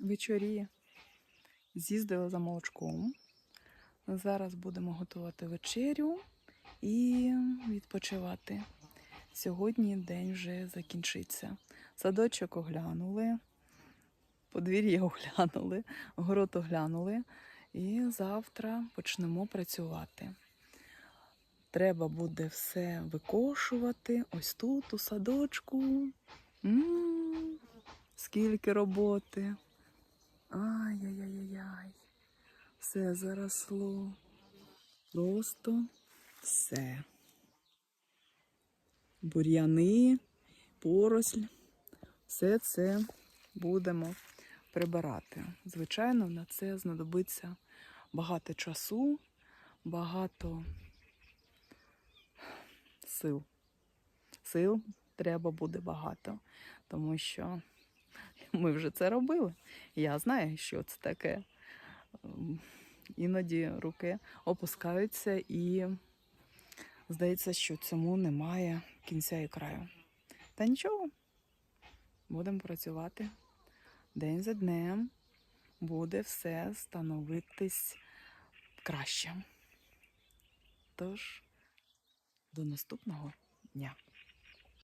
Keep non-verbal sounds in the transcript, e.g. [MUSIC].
вечоріє. З'їздила за молочком. Зараз будемо готувати вечерю і відпочивати. Сьогодні день вже закінчиться. Садочок оглянули, подвір'я оглянули, город оглянули. І завтра почнемо працювати. Треба буде все викошувати. Ось тут, у садочку. М, скільки роботи. Ай-яй-яй-яй. Все заросло. Просто все. Бур'яни, поросль. Все це будемо прибирати. Звичайно, на це знадобиться багато часу, багато сил. Сил треба буде багато, тому що [LAUGHS] ми вже це робили. Я знаю, що це таке. Ем, Іноді руки опускаються і здається, що цьому немає кінця і краю. Та нічого, будемо працювати день за днем буде все становитись краще. Тож, до наступного дня.